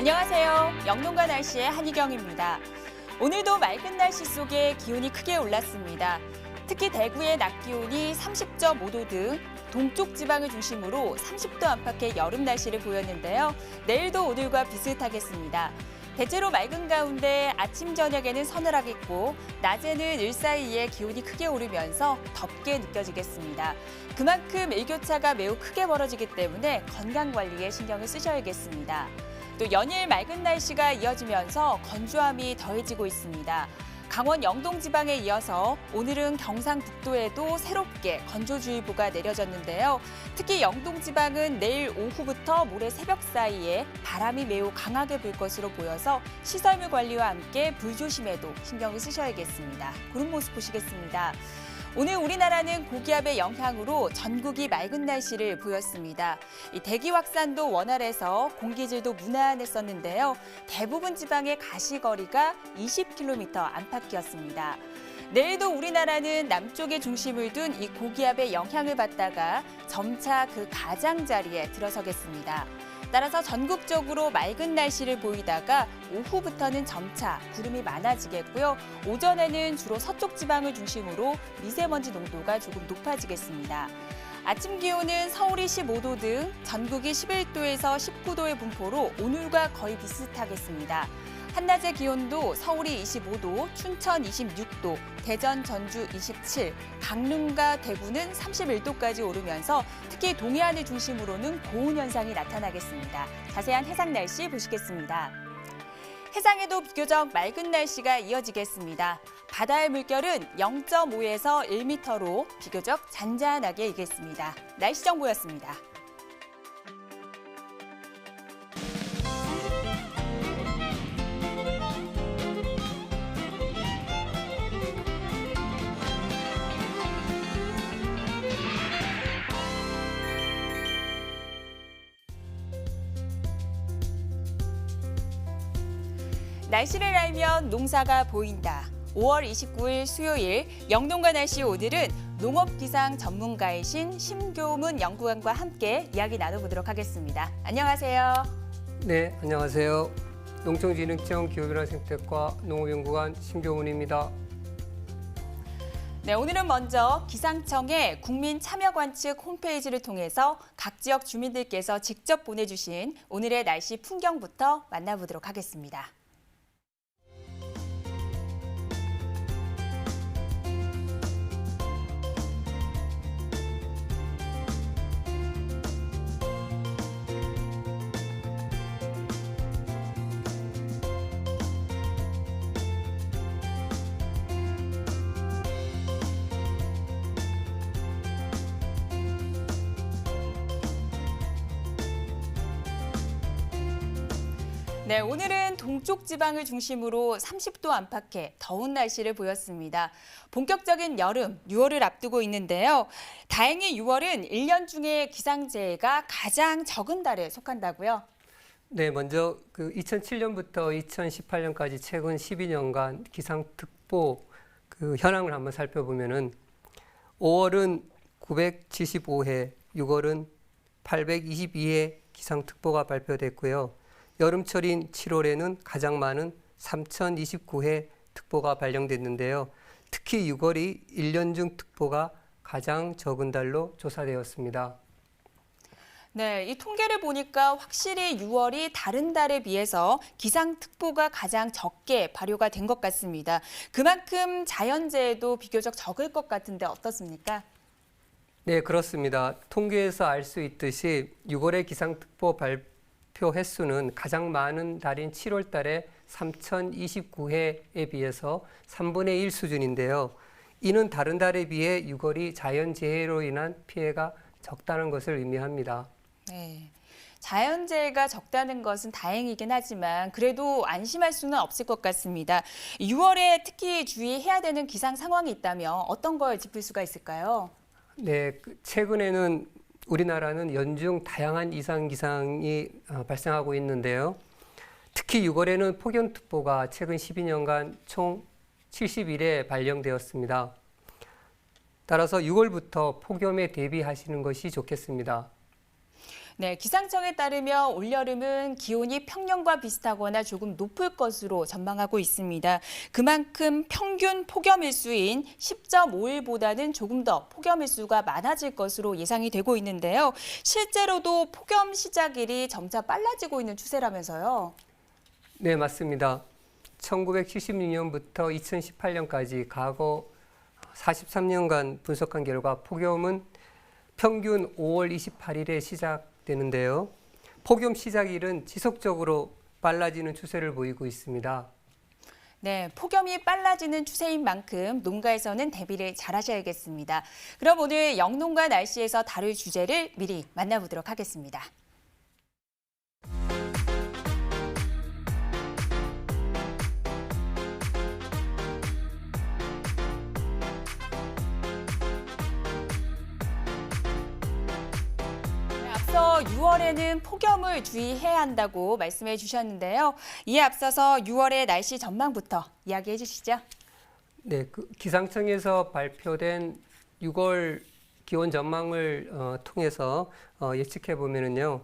안녕하세요. 영농가 날씨의 한희경입니다. 오늘도 맑은 날씨 속에 기온이 크게 올랐습니다. 특히 대구의 낮 기온이 30.5도 등 동쪽 지방을 중심으로 30도 안팎의 여름 날씨를 보였는데요. 내일도 오늘과 비슷하겠습니다. 대체로 맑은 가운데 아침 저녁에는 서늘하겠고 낮에는 일사이에 기온이 크게 오르면서 덥게 느껴지겠습니다. 그만큼 일교차가 매우 크게 벌어지기 때문에 건강 관리에 신경을 쓰셔야겠습니다. 또 연일 맑은 날씨가 이어지면서 건조함이 더해지고 있습니다. 강원 영동 지방에 이어서 오늘은 경상북도에도 새롭게 건조주의보가 내려졌는데요. 특히 영동 지방은 내일 오후부터 모레 새벽 사이에 바람이 매우 강하게 불 것으로 보여서 시설물 관리와 함께 불 조심에도 신경을 쓰셔야겠습니다. 그런 모습 보시겠습니다. 오늘 우리나라는 고기압의 영향으로 전국이 맑은 날씨를 보였습니다. 이 대기 확산도 원활해서 공기질도 무난했었는데요. 대부분 지방의 가시거리가 20km 안팎이었습니다. 내일도 우리나라는 남쪽에 중심을 둔 이 고기압의 영향을 받다가 점차 그 가장자리에 들어서겠습니다. 따라서 전국적으로 맑은 날씨를 보이다가 오후부터는 점차 구름이 많아지겠고요. 오전에는 주로 서쪽 지방을 중심으로 미세먼지 농도가 조금 높아지겠습니다. 아침 기온은 서울이 15도 등 전국이 11도에서 19도의 분포로 오늘과 거의 비슷하겠습니다. 한낮의 기온도 서울이 25도, 춘천 26도, 대전, 전주 27, 강릉과 대구는 31도까지 오르면서 특히 동해안을 중심으로는 고온 현상이 나타나겠습니다. 자세한 해상 날씨 보시겠습니다. 해상에도 비교적 맑은 날씨가 이어지겠습니다. 바다의 물결은 0.5에서 1m로 비교적 잔잔하게 이겠습니다. 날씨 정보였습니다. 날씨를 알면 농사가 보인다. 5월 29일 수요일 영동과 날씨 오늘은 농업기상 전문가이신 심교문 연구관과 함께 이야기 나눠보도록 하겠습니다. 안녕하세요. 네, 안녕하세요. 농촌진흥청 기후변화 생태과 농업연구관 심교훈입니다. 네, 오늘은 먼저 기상청의 국민 참여 관측 홈페이지를 통해서 각 지역 주민들께서 직접 보내주신 오늘의 날씨 풍경부터 만나보도록 하겠습니다. 네, 오늘은 동쪽 지방을 중심으로 30도 안팎의 더운 날씨를 보였습니다. 본격적인 여름, 6월을 앞두고 있는데요. 다행히 6월은 1년 중에 기상재해가 가장 적은 달에 속한다고요. 네, 먼저 그 2007년부터 2018년까지 최근 12년간 기상특보 그 현황을 한번 살펴보면은 5월은 975회, 6월은 822회 기상특보가 발표됐고요. 여름철인 7월에는 가장 많은 3029회 특보가 발령됐는데요. 특히 6월이 1년 중 특보가 가장 적은 달로 조사되었습니다. 네, 이 통계를 보니까 확실히 6월이 다른 달에 비해서 기상특보가 가장 적게 발효가 된 것 같습니다. 그만큼 자연재해도 비교적 적을 것 같은데 어떻습니까? 네, 그렇습니다. 통계에서 알 수 있듯이 6월의 기상특보 발 표 횟수는 가장 많은 달인 7월 달에 3029회에 비해서 3분의 1 수준인데요. 이는 다른 달에 비해 6월이 자연재해로 인한 피해가 적다는 것을 의미합니다. 네. 자연재해가 적다는 것은 다행이긴 하지만 그래도 안심할 수는 없을 것 같습니다. 6월에 특히 주의해야 되는 기상 상황이 있다면 어떤 걸 짚을 수가 있을까요? 네, 그 최근에는 우리나라는 연중 다양한 이상 기상이 어, 발생하고 있는데요. 특히 6월에는 폭염특보가 최근 12년간 총 71회 발령되었습니다. 따라서 6월부터 폭염에 대비하시는 것이 좋겠습니다. 네, 기상청에 따르면 올여름은 기온이 평년과 비슷하거나 조금 높을 것으로 전망하고 있습니다. 그만큼 평균 폭염 일수인 10.5일보다는 조금 더 폭염 일수가 많아질 것으로 예상이 되고 있는데요. 실제로도 폭염 시작일이 점차 빨라지고 있는 추세라면서요. 네, 맞습니다. 1976년부터 2018년까지 과거 43년간 분석한 결과 폭염은 평균 5월 28일에 시작 되는데요. 폭염 시작일은 지속적으로 빨라지는 추세를 보이고 있습니다. 네, 폭염이 빨라지는 추세인 만큼 농가에서는 대비를 잘 하셔야겠습니다. 그럼 오늘 영농가 날씨에서 다룰 주제를 미리 만나보도록 하겠습니다. 앞서 6월에는 폭염을 주의해야 한다고 말씀해 주셨는데요. 이에 앞서서 6월의 날씨 전망부터 이야기해 주시죠. 네, 그 기상청에서 발표된 6월 기온 전망을 어, 통해서 어, 예측해 보면은요,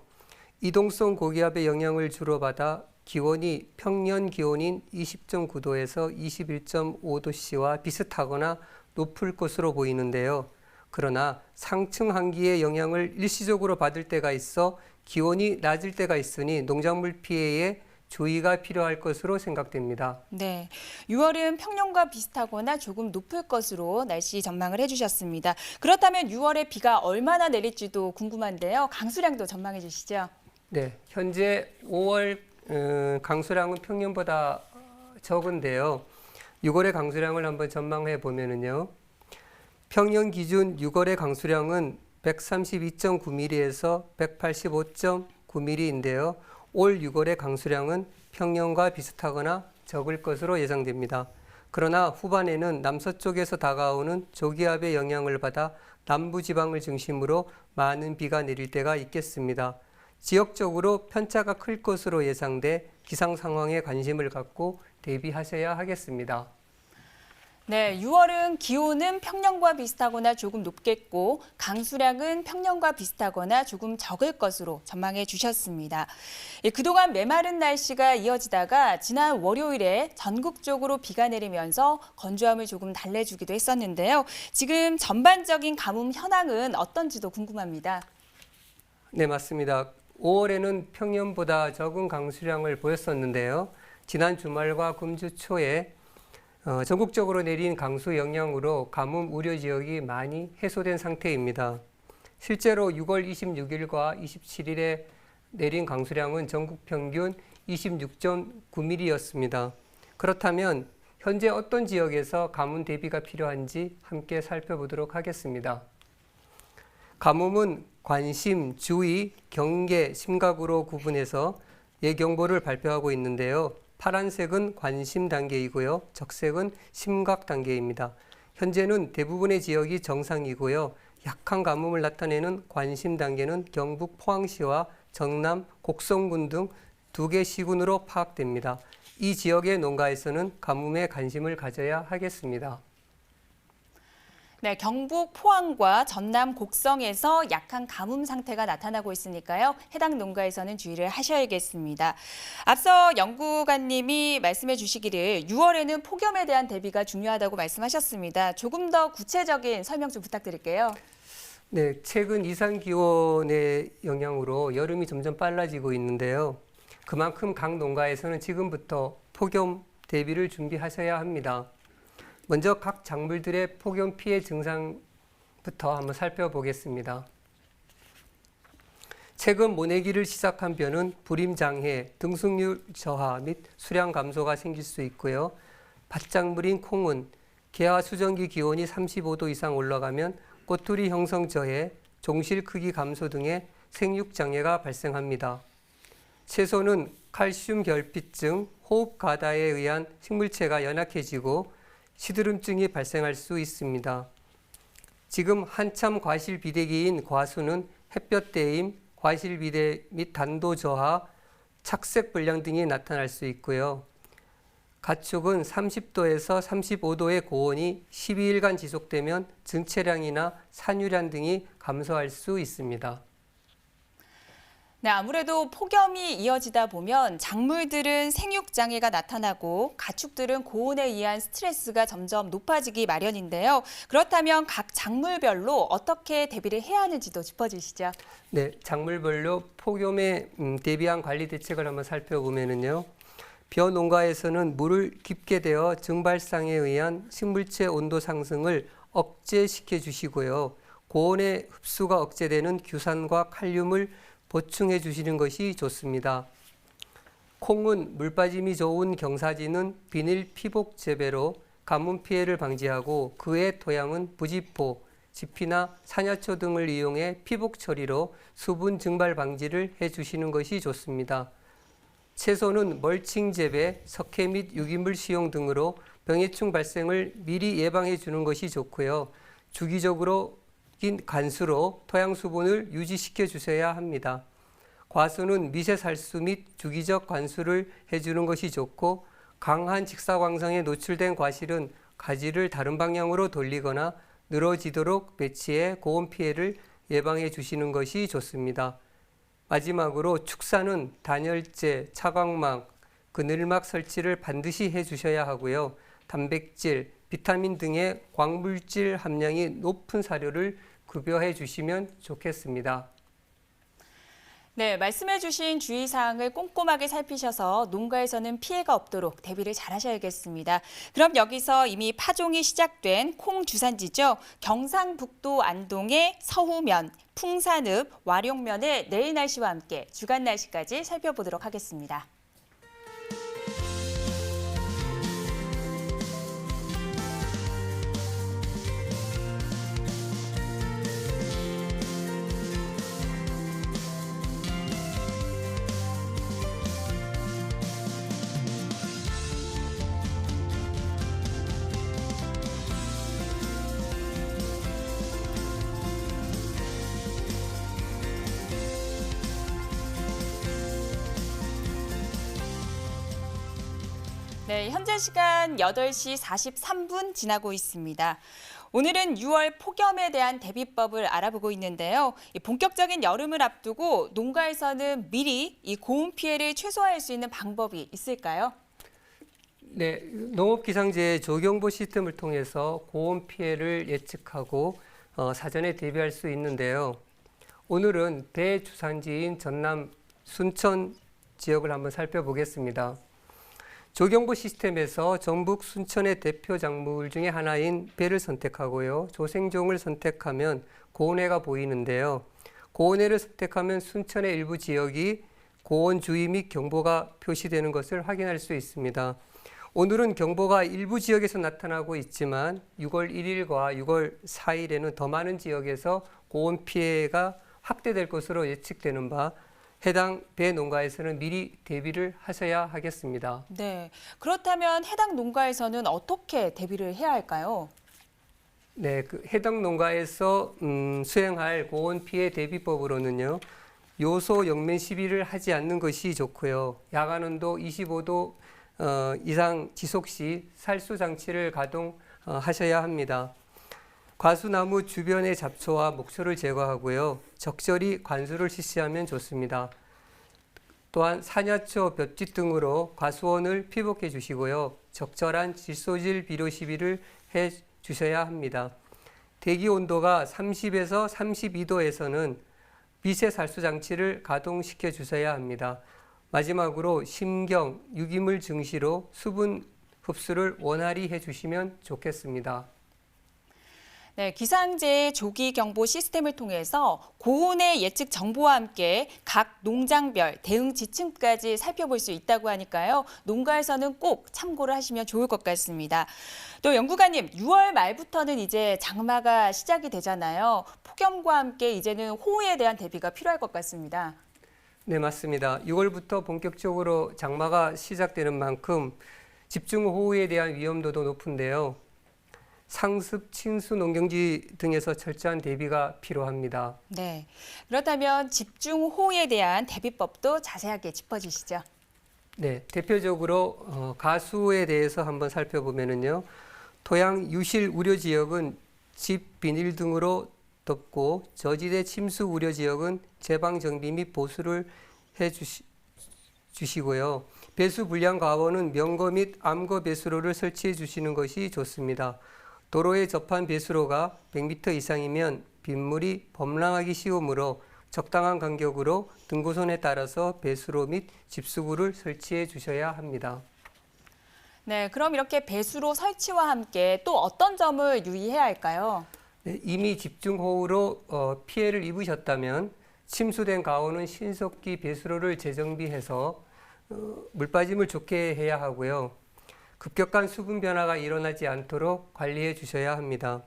이동성 고기압의 영향을 주로 받아 기온이 평년 기온인 20.9도에서 21.5도씨와 비슷하거나 높을 것으로 보이는데요. 그러나 상층 한기의 영향을 일시적으로 받을 때가 있어 기온이 낮을 때가 있으니 농작물 피해에 주의가 필요할 것으로 생각됩니다. 네, 6월은 평년과 비슷하거나 조금 높을 것으로 날씨 전망을 해주셨습니다. 그렇다면 6월에 비가 얼마나 내릴지도 궁금한데요. 강수량도 전망해 주시죠. 네, 현재 5월 음, 강수량은 평년보다 적은데요. 6월의 강수량을 한번 전망해 보면은요. 평년 기준 6월의 강수량은 132.9mm에서 185.9mm인데요. 올 6월의 강수량은 평년과 비슷하거나 적을 것으로 예상됩니다. 그러나 후반에는 남서쪽에서 다가오는 조기압의 영향을 받아 남부 지방을 중심으로 많은 비가 내릴 때가 있겠습니다. 지역적으로 편차가 클 것으로 예상돼 기상 상황에 관심을 갖고 대비하셔야 하겠습니다. 네, 6월은 기온은 평년과 비슷하거나 조금 높겠고 강수량은 평년과 비슷하거나 조금 적을 것으로 전망해 주셨습니다. 예, 그동안 메마른 날씨가 이어지다가 지난 월요일에 전국적으로 비가 내리면서 건조함을 조금 달래주기도 했었는데요. 지금 전반적인 가뭄 현황은 어떤지도 궁금합니다. 네, 맞습니다. 5월에는 평년보다 적은 강수량을 보였었는데요. 지난 주말과 금주 초에 어, 전국적으로 내린 강수 영향으로 가뭄 우려 지역이 많이 해소된 상태입니다. 실제로 6월 26일과 27일에 내린 강수량은 전국 평균 26.9mm였습니다. 그렇다면 현재 어떤 지역에서 가뭄 대비가 필요한지 함께 살펴보도록 하겠습니다. 가뭄은 관심, 주의, 경계, 심각으로 구분해서 예경보를 발표하고 있는데요. 파란색은 관심 단계이고요. 적색은 심각 단계입니다. 현재는 대부분의 지역이 정상이고요. 약한 가뭄을 나타내는 관심 단계는 경북 포항시와 정남 곡성군 등 두 개 시군으로 파악됩니다. 이 지역의 농가에서는 가뭄에 관심을 가져야 하겠습니다. 네, 경북 포항과 전남 곡성에서 약한 가뭄 상태가 나타나고 있으니까요. 해당 농가에서는 주의를 하셔야겠습니다. 앞서 연구관님이 말씀해 주시기를 6월에는 폭염에 대한 대비가 중요하다고 말씀하셨습니다. 조금 더 구체적인 설명 좀 부탁드릴게요. 네, 최근 이상 기온의 영향으로 여름이 점점 빨라지고 있는데요. 그만큼 각 농가에서는 지금부터 폭염 대비를 준비하셔야 합니다. 먼저 각 작물들의 폭염 피해 증상부터 한번 살펴보겠습니다. 최근 모내기를 시작한 벼는 불임장애, 등승률 저하 및 수량 감소가 생길 수 있고요. 밭작물인 콩은 개화 수정기 기온이 35도 이상 올라가면 꼬투리 형성 저해, 종실 크기 감소 등의 생육 장애가 발생합니다. 채소는 칼슘 결핍증, 호흡 가다에 의한 식물체가 연약해지고 시드름증이 발생할 수 있습니다. 지금 한참 과실 비대기인 과수는 햇볕 대임, 과실 비대 및 단도 저하, 착색 불량 등이 나타날 수 있고요. 가축은 30도에서 35도의 고온이 12일간 지속되면 증체량이나 산유량 등이 감소할 수 있습니다. 네, 아무래도 폭염이 이어지다 보면 작물들은 생육 장애가 나타나고 가축들은 고온에 의한 스트레스가 점점 높아지기 마련인데요. 그렇다면 각 작물별로 어떻게 대비를 해야 하는지도 짚어주시죠. 네, 작물별로 폭염에 음, 대비한 관리 대책을 한번 살펴보면은요. 벼 농가에서는 물을 깊게 대어 증발상에 의한 식물체 온도 상승을 억제시켜 주시고요. 고온의 흡수가 억제되는 규산과 칼륨을 보충해 주시는 것이 좋습니다. 콩은 물 빠짐이 좋은 경사지는 비닐 피복 재배로 가뭄 피해를 방지하고 그의 토양은 부지포, 지피나 산야초 등을 이용해 피복 처리로 수분 증발 방지를 해 주시는 것이 좋습니다. 채소는 멀칭 재배, 석회 및 유기물使用 등으로 병해충 발생을 미리 예방해 주는 것이 좋고요. 주기적으로 긴 간수로 토양 수분을 유지시켜 주셔야 합니다. 과수는 미세살수 및 주기적 관수를 해주는 것이 좋고 강한 직사광선에 노출된 과실은 가지를 다른 방향으로 돌리거나 늘어지도록 배치해 고온 피해를 예방해 주시는 것이 좋습니다. 마지막으로 축사는 단열재, 차광막, 그늘막 설치를 반드시 해 주셔야 하고요. 단백질, 비타민 등의 광물질 함량이 높은 사료를 급여해 주시면 좋겠습니다. 네, 말씀해 주신 주의사항을 꼼꼼하게 살피셔서 농가에서는 피해가 없도록 대비를 잘 하셔야겠습니다. 그럼 여기서 이미 파종이 시작된 콩 주산지죠. 경상북도 안동의 서후면, 풍산읍, 와룡면의 내일 날씨와 함께 주간 날씨까지 살펴보도록 하겠습니다. 네, 현재 시간 8시 43분 지나고 있습니다. 오늘은 6월 폭염에 대한 대비법을 알아보고 있는데요. 이 본격적인 여름을 앞두고 농가에서는 미리 이 고온 피해를 최소화할 수 있는 방법이 있을까요? 네, 농업기상제 조경보 시스템을 통해서 고온 피해를 예측하고 어, 사전에 대비할 수 있는데요. 오늘은 대주산지인 전남 순천 지역을 한번 살펴보겠습니다. 조경보 시스템에서 전북 순천의 대표 작물 중에 하나인 배를 선택하고요. 조생종을 선택하면 고온해가 보이는데요. 고온해를 선택하면 순천의 일부 지역이 고온 주의 및 경보가 표시되는 것을 확인할 수 있습니다. 오늘은 경보가 일부 지역에서 나타나고 있지만 6월 1일과 6월 4일에는 더 많은 지역에서 고온 피해가 확대될 것으로 예측되는 바 해당 배 농가에서는 미리 대비를 하셔야 하겠습니다. 네. 그렇다면 해당 농가에서는 어떻게 대비를 해야 할까요? 네, 그 해당 농가에서 음, 수행할 고온 피해 대비법으로는요. 요소 영면 시비를 하지 않는 것이 좋고요. 야간 온도 25도 어, 이상 지속 시 살수 장치를 가동하셔야 합니다. 과수나무 주변의 잡초와 목초를 제거하고요. 적절히 관수를 실시하면 좋습니다. 또한 산야초, 볏짚 등으로 과수원을 피복해 주시고요. 적절한 질소질 비료 시비를 해 주셔야 합니다. 대기 온도가 30에서 32도에서는 미세 살수 장치를 가동시켜 주셔야 합니다. 마지막으로 심경, 유기물 증시로 수분 흡수를 원활히 해 주시면 좋겠습니다. 네, 기상제 조기 경보 시스템을 통해서 고온의 예측 정보와 함께 각 농장별 대응 지침까지 살펴볼 수 있다고 하니까요. 농가에서는 꼭 참고를 하시면 좋을 것 같습니다. 또 연구가님, 6월 말부터는 이제 장마가 시작이 되잖아요. 폭염과 함께 이제는 호우에 대한 대비가 필요할 것 같습니다. 네, 맞습니다. 6월부터 본격적으로 장마가 시작되는 만큼 집중호우에 대한 위험도도 높은데요. 상습, 침수 농경지 등에서 철저한 대비가 필요합니다. 네. 그렇다면 집중 호우에 대한 대비법도 자세하게 짚어주시죠. 네, 대표적으로 어, 가수에 대해서 한번 살펴보면은요. 토양 유실 우려 지역은 집 비닐 등으로 덮고 저지대 침수 우려 지역은 제방 정비 및 보수를 해 주시, 주시고요. 배수 불량 가원은 명거 및 암거 배수로를 설치해 주시는 것이 좋습니다. 도로에 접한 배수로가 100m 이상이면 빗물이 범람하기 쉬우므로 적당한 간격으로 등고선에 따라서 배수로 및 집수구를 설치해 주셔야 합니다. 네, 그럼 이렇게 배수로 설치와 함께 또 어떤 점을 유의해야 할까요? 네, 이미 집중호우로 어, 피해를 입으셨다면 침수된 가온은 신속히 배수로를 재정비해서 어, 물빠짐을 좋게 해야 하고요. 급격한 수분 변화가 일어나지 않도록 관리해 주셔야 합니다.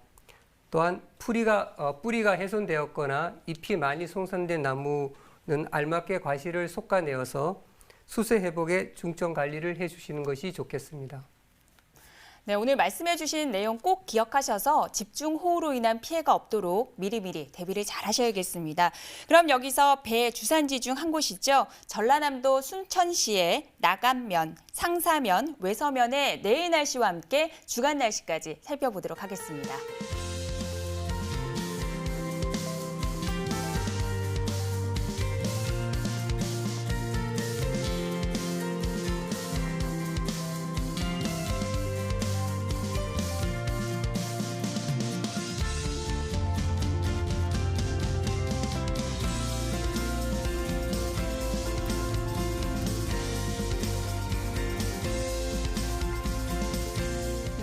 또한 뿌리가 어, 뿌리가 훼손되었거나 잎이 많이 송산된 나무는 알맞게 과실을 솎아내어서 수세 회복에 중점 관리를 해 주시는 것이 좋겠습니다. 네, 오늘 말씀해 주신 내용 꼭 기억하셔서 집중 호우로 인한 피해가 없도록 미리미리 대비를 잘 하셔야겠습니다. 그럼 여기서 배 주산지 중 한 곳이죠. 전라남도 순천시의 나간면, 상사면, 외서면의 내일 날씨와 함께 주간 날씨까지 살펴보도록 하겠습니다.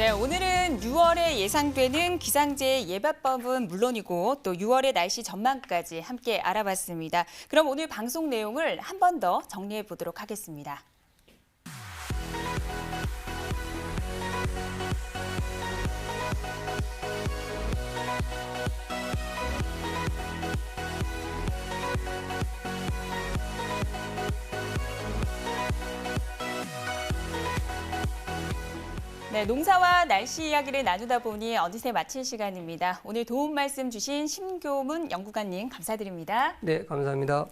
네, 오늘은 6월에 예상되는 기상재해 예báo 법은 물론이고 또 6월의 날씨 전망까지 함께 알아봤습니다. 그럼 오늘 방송 내용을 한 번 더 정리해 보도록 하겠습니다. 네, 농사와 날씨 이야기를 나누다 보니 어느새 마칠 시간입니다. 오늘 도움 말씀 주신 심교문 연구관님 감사드립니다. 네, 감사합니다.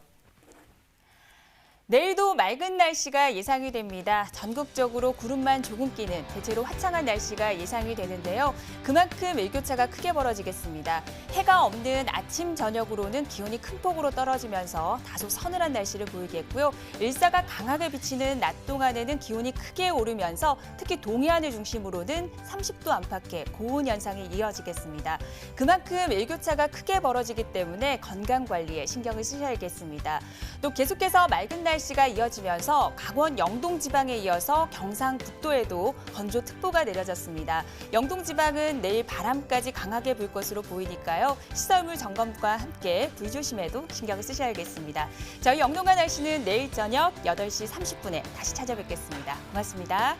내일도 맑은 날씨가 예상이 됩니다. 전국적으로 구름만 조금 끼는 대체로 화창한 날씨가 예상이 되는데요. 그만큼 일교차가 크게 벌어지겠습니다. 해가 없는 아침 저녁으로는 기온이 큰 폭으로 떨어지면서 다소 서늘한 날씨를 보이겠고요. 일사가 강하게 비치는 낮 동안에는 기온이 크게 오르면서 특히 동해안을 중심으로는 30도 안팎의 고온 현상이 이어지겠습니다. 그만큼 일교차가 크게 벌어지기 때문에 건강 관리에 신경을 쓰셔야겠습니다. 또 계속해서 맑은 날씨가 이어지면서 강원 영동 지방에 이어서 경상북도에도 건조특보가 내려졌습니다. 영동 지방은 내일 바람까지 강하게 불 것으로 보이니까요. 시설물 점검과 함께 불 조심에도 신경을 쓰셔야겠습니다. 저희 영동과 날씨는 내일 저녁 8시 30분에 다시 찾아뵙겠습니다. 고맙습니다.